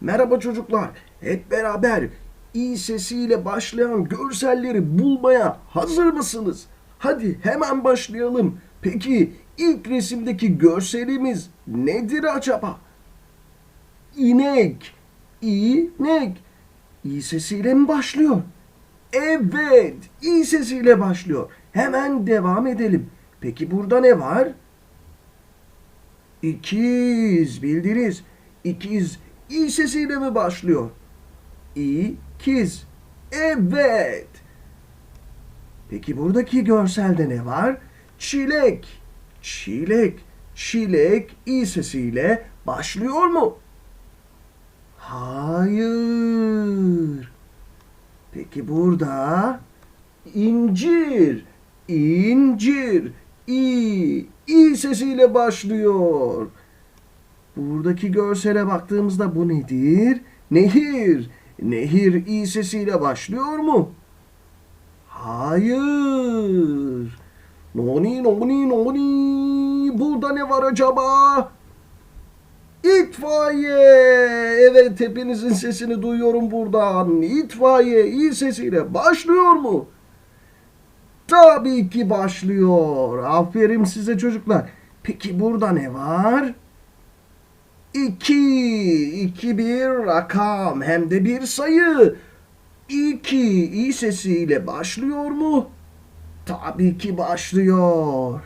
Merhaba çocuklar. Hep beraber i sesiyle başlayan görselleri bulmaya hazır mısınız? Hadi hemen başlayalım. Peki ilk resimdeki görselimiz nedir acaba? İnek. İnek. İ sesiyle mi başlıyor? Evet, i sesiyle başlıyor. Hemen devam edelim. Peki burada ne var? İkiz bildiniz. İkiz i sesiyle mi başlıyor? İkiz. Evet. Peki buradaki görselde ne var? Çilek. Çilek. Çilek i sesiyle başlıyor mu? Hayır. Peki burada incir. İncir. İ. İ sesiyle başlıyor. Buradaki görsele baktığımızda bu nedir? Nehir. Nehir i sesiyle başlıyor mu? Hayır. Noni noni noni. Burada ne var acaba? İtfaiye. Evet hepinizin sesini duyuyorum buradan. İtfaiye i sesiyle başlıyor mu? Tabii ki başlıyor. Aferin size çocuklar. Peki burada ne var? İki. İki bir rakam hem de bir sayı. İki i sesiyle başlıyor mu? Tabii ki başlıyor.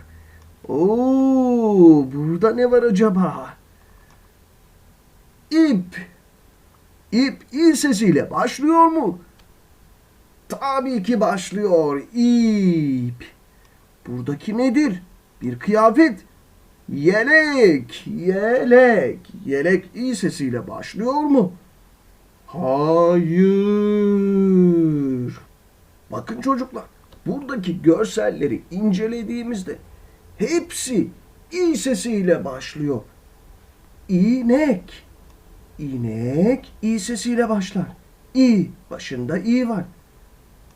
Oo, burada ne var acaba? İp. İp i sesiyle başlıyor mu? Tabii ki başlıyor. İp. Buradaki nedir? Bir kıyafet. Yelek. Yelek. Yelek i sesiyle başlıyor mu? Hayır. Bakın çocuklar. Buradaki görselleri incelediğimizde hepsi i sesiyle başlıyor. İnek. İnek i sesiyle başlar. İ başında i var.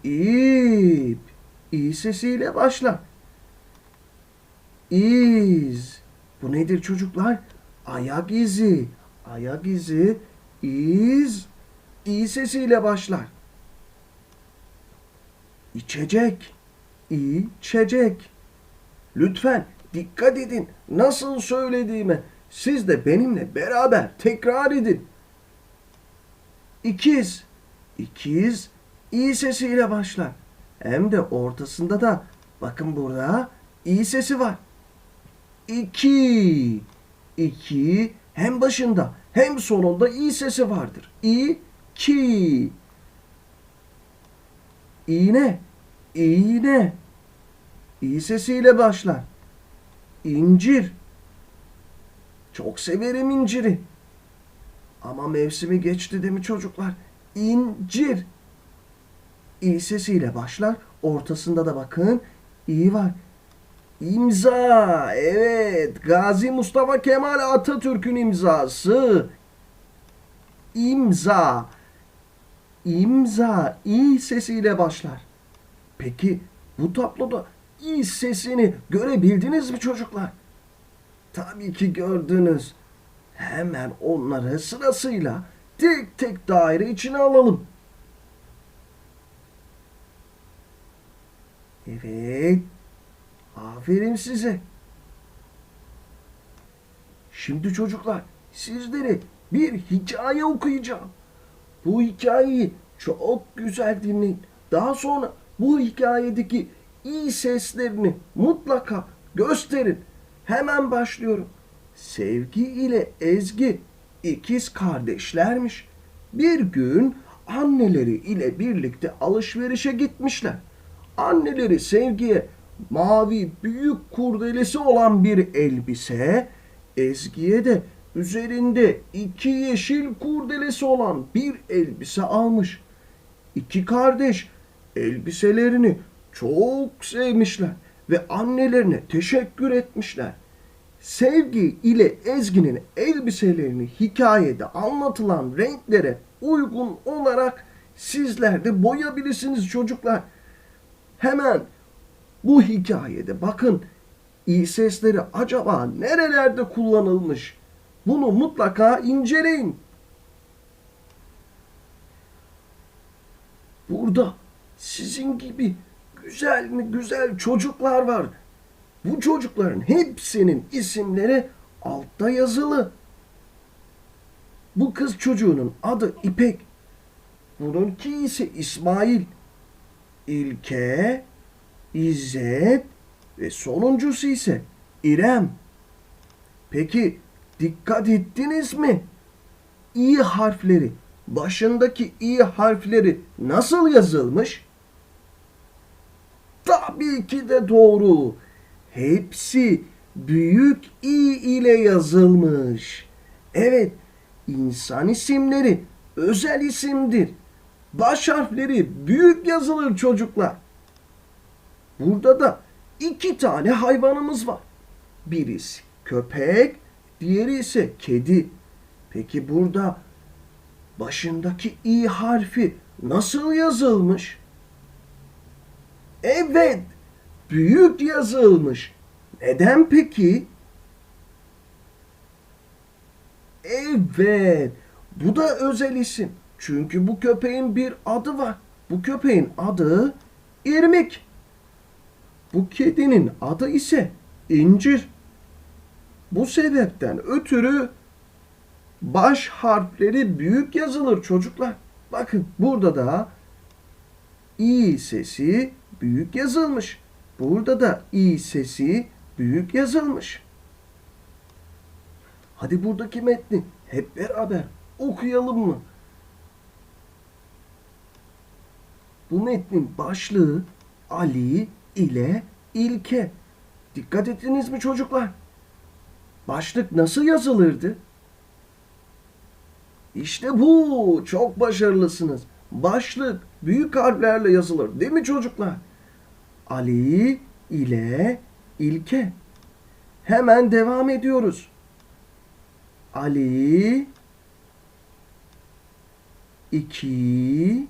İp i sesiyle başlar. İz. Bu nedir çocuklar? Ayak izi. Ayak izi. İz. İ sesiyle başlar. İçecek. İçecek. Lütfen dikkat edin nasıl söylediğime. Siz de benimle beraber tekrar edin. İkiz. İkiz i sesiyle başlar. Hem de ortasında da bakın burada i sesi var. İki. İki hem başında hem sonunda i sesi vardır. İ ki. İğne. İğne. İ sesiyle başlar. İncir. Çok severim inciri. Ama mevsimi geçti değil mi çocuklar? İncir. İ sesiyle başlar. Ortasında da bakın İ var. İmza. Evet. Gazi Mustafa Kemal Atatürk'ün imzası. İmza. İmza. İ sesiyle başlar. Peki bu tabloda İ sesini görebildiniz mi çocuklar? Tabii ki gördünüz. Hemen onları sırasıyla tek tek daire içine alalım. Evet. Aferin size. Şimdi çocuklar sizlere bir hikaye okuyacağım. Bu hikayeyi çok güzel dinleyin. Daha sonra bu hikayedeki iyi seslerini mutlaka gösterin. Hemen başlıyorum. Sevgi ile Ezgi ikiz kardeşlermiş. Bir gün anneleri ile birlikte alışverişe gitmişler. Anneleri Sevgi'ye mavi büyük kurdelesi olan bir elbise, Ezgi'ye de üzerinde iki yeşil kurdelesi olan bir elbise almış. İki kardeş elbiselerini çok sevmişler ve annelerine teşekkür etmişler. Sevgi ile Ezgi'nin elbiselerini hikayede anlatılan renklere uygun olarak sizler de boyayabilirsiniz çocuklar. Hemen bu hikayede bakın iyi acaba nerelerde kullanılmış? Bunu mutlaka inceleyin. Burada sizin gibi güzel mi güzel çocuklar var. Bu çocukların hepsinin isimleri altta yazılı. Bu kız çocuğunun adı İpek. Bununki ise İsmail. İlke İzzet ve sonuncusu ise İrem. Peki dikkat ettiniz mi? İ harfleri, başındaki İ harfleri nasıl yazılmış? Tabii ki de doğru. Hepsi büyük İ ile yazılmış. Evet, insan isimleri özel isimdir. Baş harfleri büyük yazılır çocuklar. Burada da iki tane hayvanımız var. Birisi köpek, diğeri ise kedi. Peki burada başındaki i harfi nasıl yazılmış? Evet, büyük yazılmış. Neden peki? Evet, bu da özel isim. Çünkü bu köpeğin bir adı var. Bu köpeğin adı İrmik. Bu kedinin adı ise İncir. Bu sebepten ötürü baş harfleri büyük yazılır çocuklar. Bakın burada da i sesi büyük yazılmış. Burada da i sesi büyük yazılmış. Hadi buradaki metni hep beraber okuyalım mı? Bu metnin başlığı Ali ile İlke. Dikkat ettiniz mi çocuklar? Başlık nasıl yazılırdı? İşte bu. Çok başarılısınız. Başlık büyük harflerle yazılır. Değil mi çocuklar? Ali ile İlke. Hemen devam ediyoruz. Ali iki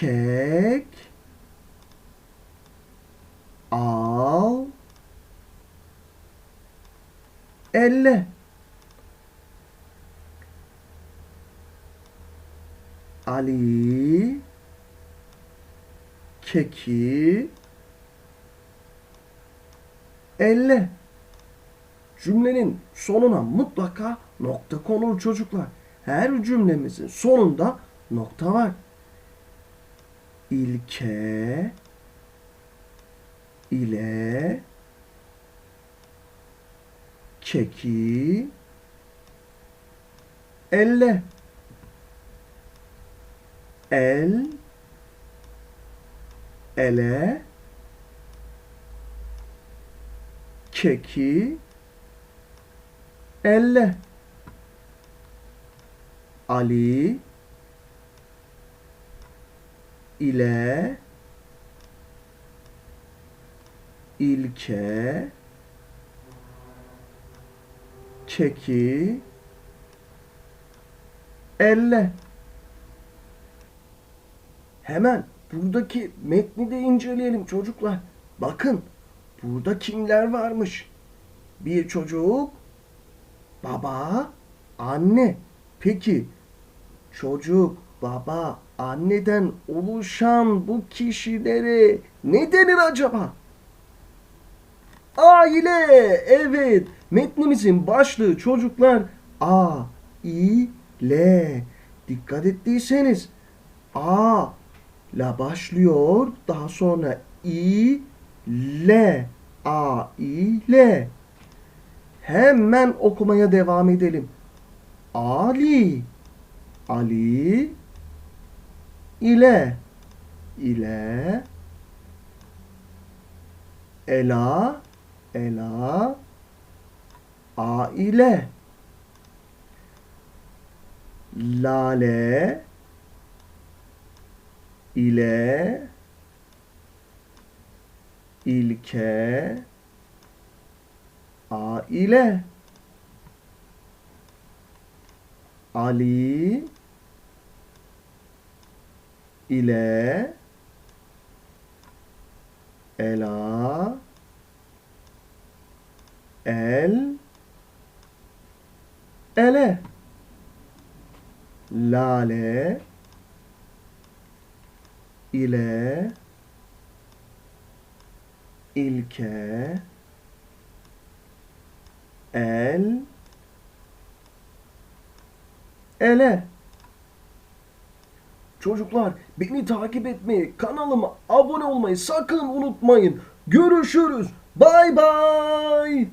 kek al. Elle. Ali. Keki. Elle. Cümlenin sonuna mutlaka nokta konur çocuklar. Her cümlemizin sonunda nokta var. İlke ile keki elle. El ele keki elle. Ali ile ilke keki elle Hemen buradaki metni de inceleyelim çocuklar. Bakın burada kimler varmış? Bir çocuk, baba, anne. Peki çocuk, baba, anneden oluşan bu kişilere ne denir acaba? Aile. Evet. Metnimizin başlığı çocuklar A, I, L. Dikkat ettiyseniz A la başlıyor. Daha sonra i l a i l. Hemen okumaya devam edelim. Ali Ali ile ile Ela Ela aile Lale ile ilke aile Ali ile Ela El Ele Lale ile ilke el ele. Çocuklar beni takip etmeyi, kanalıma abone olmayı sakın unutmayın. Görüşürüz. Bay bay.